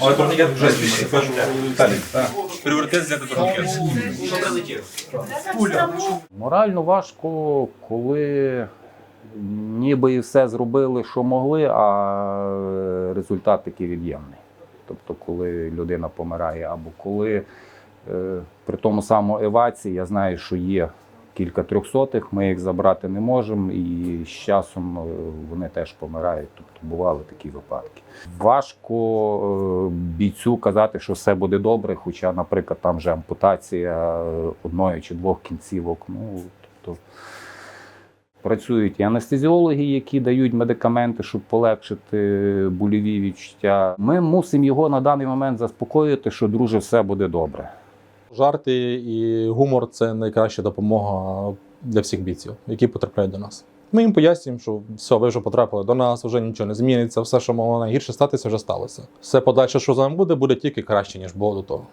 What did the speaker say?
Але турнікет вже звідси. Пріоритет взяти турнікет. Морально важко, коли ніби і все зробили, що могли, а результат такий від'ємний. Тобто, коли людина помирає, або коли е, при тому самому евації, я знаю, що є кілька трьохсотих, ми їх забрати не можемо, і з часом е, вони теж помирають. Тобто бували такі випадки. Важко е, бійцю казати, що все буде добре, хоча, наприклад, там вже ампутація е, одної чи двох кінцівок. Ну, тобто, Працюють і анестезіологи, які дають медикаменти, щоб полегшити больові відчуття. Ми мусимо його на даний момент заспокоїти, що друже, все буде добре. Жарти і гумор це найкраща допомога для всіх бійців, які потрапляють до нас. Ми їм пояснюємо, що все, ви вже потрапили до нас, вже нічого не зміниться, все, що могло найгірше статися, вже сталося. Все подальше, що з вами буде, буде тільки краще, ніж було до того.